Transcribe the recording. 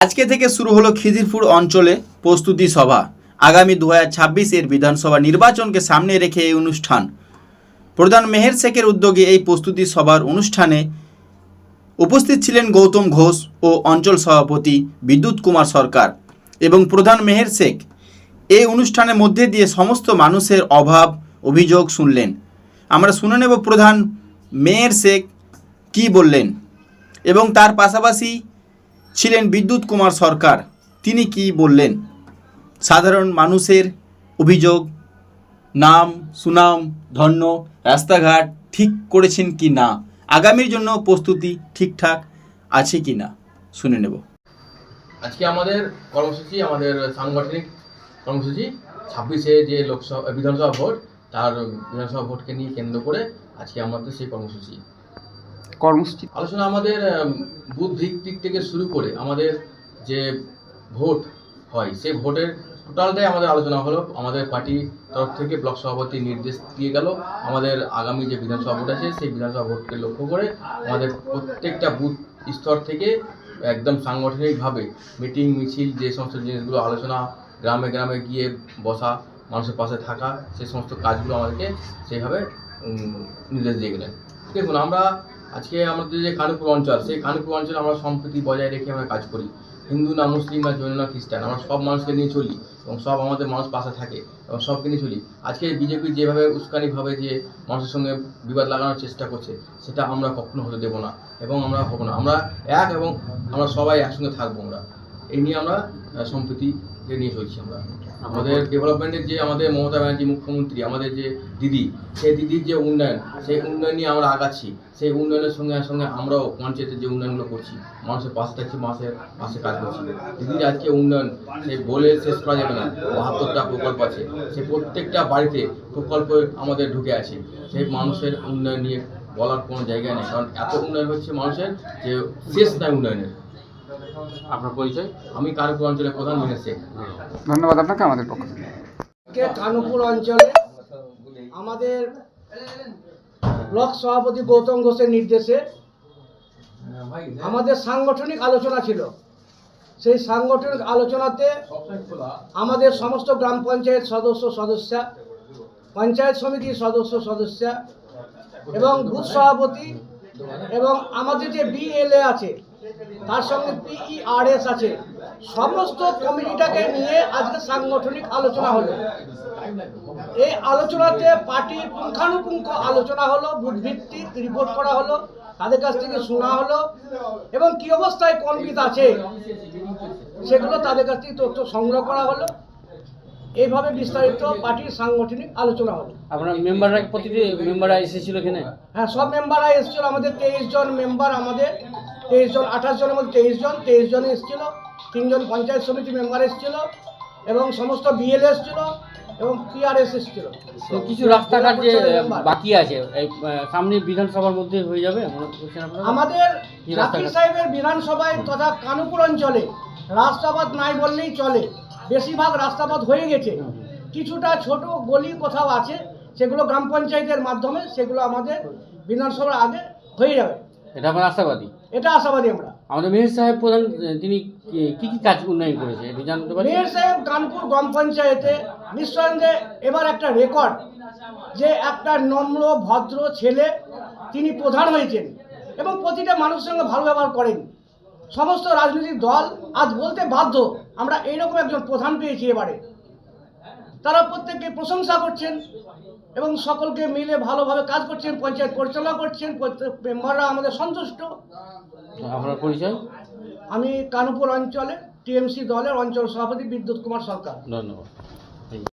আজকে থেকে শুরু হলো খিদিরপুর অঞ্চলে প্রস্তুতি সভা। আগামী দু হাজার ছাব্বিশ এর বিধানসভা নির্বাচনকে সামনে রেখে এই অনুষ্ঠান। প্রধান মেহের শেখের উদ্যোগে এই প্রস্তুতি সভার অনুষ্ঠানে উপস্থিত ছিলেন গৌতম ঘোষ ও অঞ্চল সভাপতি বিদ্যুৎ কুমার সরকার এবং প্রধান মেহের শেখ। এই অনুষ্ঠানের মধ্যে দিয়ে সমস্ত মানুষের অভাব, অভিযোগ শুনলেন। আমরা শুনে নেব প্রধান মেয়ের শেখ কি বললেন এবং তার পাশাপাশি ছিলেন বিদ্যুৎ কুমার সরকার। তিনি কি বললেন? সাধারণ মানুষের অভিযোগ, নাম, সুনাম, ধন্য, রাস্তাঘাট ঠিক করেছেন কি না? আগামীর জন্য প্রস্তুতি ঠিকঠাক আছে কি না? শুনে নেব। আজকে আমাদের কর্মসূচি, আমাদের সাংগঠনিক কর্মসূচি, ছাব্বিশে যে লোকসভা, বিধানসভা ভোট, তার বিধানসভা ভোটকে নিয়ে কেন্দ্র করে আজকে আমাদের সেই কর্মসূচি। কর্মসূচি। আলোচনা আমাদের বুথ ভিত্তিক থেকে শুরু করে আমাদের যে ভোট হয়, সেই ভোটের টোটালটাই আমাদের আলোচনা হলো। আমাদের পার্টি তরফ থেকে ব্লক সভাপতি নির্দেশ দিয়ে গেল। আমাদের আগামী যে বিধানসভা ভোট আছে, সেই বিধানসভা ভোটকে লক্ষ্য করে আমাদের প্রত্যেকটা বুথ স্তর থেকে একদম সাংগঠনিকভাবে মিটিং, মিছিল, যে সমস্ত জিনিসগুলো আলোচনা, গ্রামে গ্রামে গিয়ে বসা, মানুষের পাশে থাকা, সেই সমস্ত কাজগুলো আমাদেরকে সেইভাবে নির্দেশ দিয়ে গেলেন। দেখুন, আমরা আজকে আমাদের যে কানপুর অঞ্চল, সেই কানপুর অঞ্চলে আমরা সম্প্রীতি বজায় রেখে আমরা কাজ করি। হিন্দু না মুসলিম বা জৈন না খ্রিস্টান, আমরা সব মানুষকে নিয়ে চলি এবং সব আমাদের মানুষ পাশে থাকে এবং সবকে নিয়ে চলি। আজকে বিজেপি যেভাবে উস্কানিভাবে যে মানুষের সঙ্গে বিবাদ লাগানোর চেষ্টা করছে, সেটা আমরা কখনো হতে দেবো না এবং আমরা হব না। আমরা এক এবং আমরা সবাই একসঙ্গে থাকব আমরা। এই নিয়ে আমরা আহ, সম্প্রীতিকে নিয়ে চলছি আমরা। আমাদের ডেভেলপমেন্টের যে আমাদের মমতা ব্যানার্জি মুখ্যমন্ত্রী আমাদের যে দিদি সেই দিদির যে উন্নয়ন সেই উন্নয়ন নিয়ে আমরা আগাচ্ছি। সেই উন্নয়নের সঙ্গে সঙ্গে আমরাও পঞ্চায়েতের যে উন্নয়নগুলো করছি মানুষের পাশে থাকছি মাসের পাশে কাজ করছি। দিদির আজকে উন্নয়ন সে বলে শেষ করা যাবে না। বাহাত্তরটা প্রকল্প আছে। সে প্রত্যেকটা বাড়িতে প্রকল্প আমাদের ঢুকে আছে। সেই মানুষের উন্নয়ন নিয়ে বলার কোনো জায়গা নেই। কারণ এত উন্নয়ন হচ্ছে মানুষের যে শেষ নাই উন্নয়নের। আপনার পরিচয়? আমি কারপুর অঞ্চলের প্রধান শেখ। ধন্যবাদ আপনাকে আমাদের পক্ষ থেকে। কানুপুর অঞ্চলে আমাদের ব্লক সভাপতি গৌতম ঘোষের নির্দেশে আমাদের সাংগঠনিক আলোচনা ছিল। সেই সাংগঠনিক আলোচনাতে আমাদের সমস্ত গ্রাম পঞ্চায়েত সদস্য সদস্যা পঞ্চায়েত সমিতির সদস্য সদস্যা এবং বুথ সভাপতি এবং আমাদের যে বিএলএ আছে তার সঙ্গে পিইআরএস আছে। সমস্ত কমিটিটাকে নিয়ে আজকে সাংগঠনিক আলোচনা হলো। এই আলোচনাতে পার্টির পুঙ্খানুপুঙ্খ আলোচনা হলো বুধভিত্তিক রিপোর্ট করা হলো তাদের কাছ থেকে শোনা হলো এবং কি অবস্থায় কর্মীত আছে সেগুলো তাদের কাছ থেকে তথ্য সংগ্রহ করা হলো। এইভাবে বিস্তারিত পার্টির সাংগঠনিক আলোচনা হলো। আপনার মেম্বাররা প্রতিটি মেম্বাররা এসেছিল এখানে? হ্যাঁ সব মেম্বাররা এসেছিল। আমাদের তেইশ জন মেম্বার আমাদের তেইশ জন আঠাশ জনের মধ্যে তেইশ জন তেইশ জন এসেছিল তিনজন পঞ্চায়েত সমিতি মেম্বার এসেছিল এবং সমস্ত বিএল এসেছিল এবং পিআরএস এসেছিল। কিছু রাস্তাঘাট যে বাকি আছে এই সামনে বিধানসভার মধ্যে হয়ে যাবে? আমাদের জাকির সাহেবের বিধানসভায় তথা কানুপুর অঞ্চলে রাস্তাপথ নাই বললেই চলে। বেশিরভাগ রাস্তাপথ হয়ে গেছে। কিছুটা ছোট গলি কোথাও আছে সেগুলো গ্রাম পঞ্চায়েতের মাধ্যমে সেগুলো আমাদের বিধানসভার আগে হয়ে যাবে। এটা আপনার আশাবাদী? এটা আশাবাদী আমরা। আমাদের মেহের সাহেব প্রধান তিনি কি- কি কাজ উন্নয়ন করেছে এটা জানতে পারি মেয়র সাহেব কানপুর গ্রাম পঞ্চায়েতে নিঃসন্দেহে এবার একটা রেকর্ড যে একটা নম্র ভদ্র ছেলে তিনি প্রধান হয়েছেন এবং প্রতিটা মানুষের সঙ্গে ভালো ব্যবহার করেন। সমস্ত রাজনৈতিক দল আজ বলতে বাধ্য আমরা এইরকম একজন প্রধান পেয়েছি এবারে। তারা প্রত্যেককে প্রশংসা করছেন। এবং সকলকে মিলে ভালোভাবে কাজ করছেন পঞ্চায়েত পরিচালনা করছেন মেম্বাররা আমাদের সন্তুষ্ট। আপনার পরিচয়? আমি কানুপুর অঞ্চলে টিএমসি দলের অঞ্চল সভাপতি বিদ্যুৎ কুমার সরকার। ধন্যবাদ।